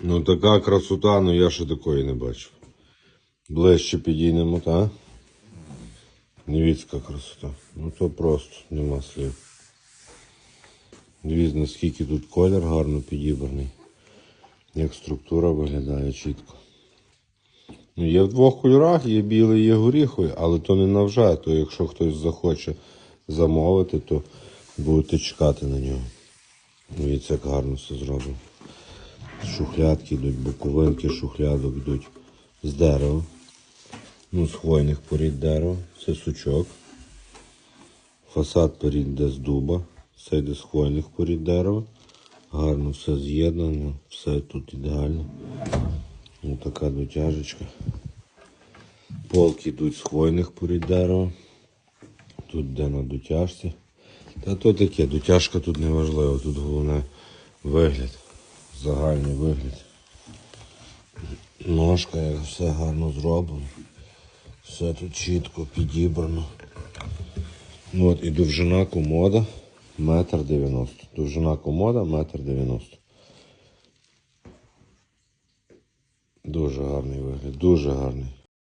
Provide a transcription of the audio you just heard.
Ну така красота, ну я ще такої не бачив. Ближче підійдемо, та? Невідська красота. Ну то просто нема слів. Дивіться, наскільки тут колір гарно підібраний. Як структура виглядає чітко. Ну, є в двох кольорах, є білий, є горіховий, але то не навже, то якщо хтось захоче замовити, то будете чекати на нього. Дивіться, як гарно все зроблено. Шухлядки йдуть, боковинки шухлядок йдуть з дерева. Ну, з хвойних порід дерева. Це сучок. Фасад порід йде з дуба. Це йде з хвойних порід дерева. Гарно все з'єднано, все тут ідеально. Ось така дотяжечка. Полки йдуть з хвойних порід дерева. Тут де на дотяжці. Та то таке, дотяжка тут не важлива, тут головне вигляд, загальний вигляд. Ножка, як все гарно зроблено. Все тут чітко підібрано. Ну, От і довжина комода метр дев'яносто. Довжина комода метр дев'яносто. Дуже гарний вигляд, дуже гарний.